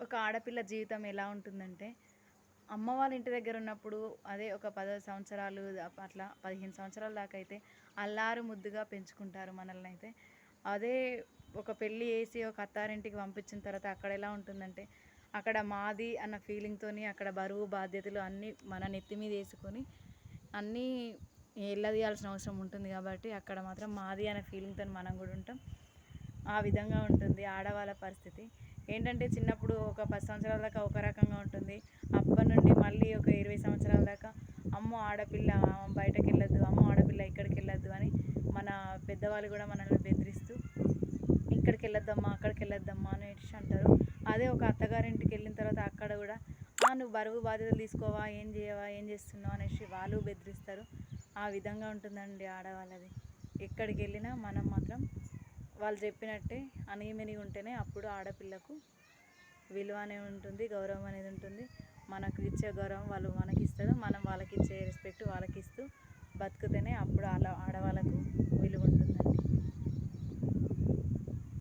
ఒక ఆడపిల్ల జీవితం ఎలా ఉంటుందంటే అమ్మ వాళ్ళ ఇంటి దగ్గర ఉన్నప్పుడు అదే ఒక పద సంవత్సరాలు అట్లా పదిహేను సంవత్సరాల దాకా అయితే అల్లారు ముద్దుగా పెంచుకుంటారు మనల్ని అయితే అదే ఒక పెళ్ళి చేసి ఒక అత్తారింటికి పంపించిన తర్వాత అక్కడ ఎలా ఉంటుందంటే అక్కడ మాది అన్న ఫీలింగ్తోని అక్కడ బరువు బాధ్యతలు అన్నీ మన నెత్తి మీద వేసుకొని అన్నీ ఎల్లదీయాల్సిన అవసరం ఉంటుంది కాబట్టి అక్కడ మాత్రం మాది అనే ఫీలింగ్తో మనం కూడా ఉంటాం. ఆ విధంగా ఉంటుంది ఆడవాళ్ళ పరిస్థితి. ఏంటంటే చిన్నప్పుడు ఒక పది సంవత్సరాల దాకా ఒక రకంగా ఉంటుంది. అప్పటి నుండి మళ్ళీ ఒక ఇరవై సంవత్సరాల దాకా అమ్మో ఆడపిల్ల బయటకు వెళ్ళొద్దు అమ్మో ఆడపిల్ల ఇక్కడికి వెళ్ళొద్దు అని మన పెద్దవాళ్ళు కూడా మనల్ని బెదిరిస్తూ ఇక్కడికి వెళ్ళొద్దమ్మా అక్కడికి వెళ్ళొద్దమ్మా అని అంటారు. అదే ఒక అత్తగారింటికి వెళ్ళిన తర్వాత అక్కడ కూడా "ఆ, నువ్వు బరువు బాధ్యతలు తీసుకోవా ఏం చేయవా ఏం చేస్తున్నావు అనేసి వాళ్ళు బెదిరిస్తారు. ఆ విధంగా ఉంటుందండి ఆడవాళ్ళది. ఎక్కడికి వెళ్ళినా మనం మాత్రం వాళ్ళు చెప్పినట్టే అణిగిమణిగి ఉంటేనే అప్పుడు ఆడపిల్లకు విలువ అనేది ఉంటుంది గౌరవం అనేది ఉంటుంది. మనకు ఇచ్చే గౌరవం వాళ్ళు మనకి ఇస్తారు మనం వాళ్ళకి ఇచ్చే రెస్పెక్ట్ వాళ్ళకి ఇస్తూ బతికితేనే అప్పుడు అలా ఆడవాళ్ళకు విలువ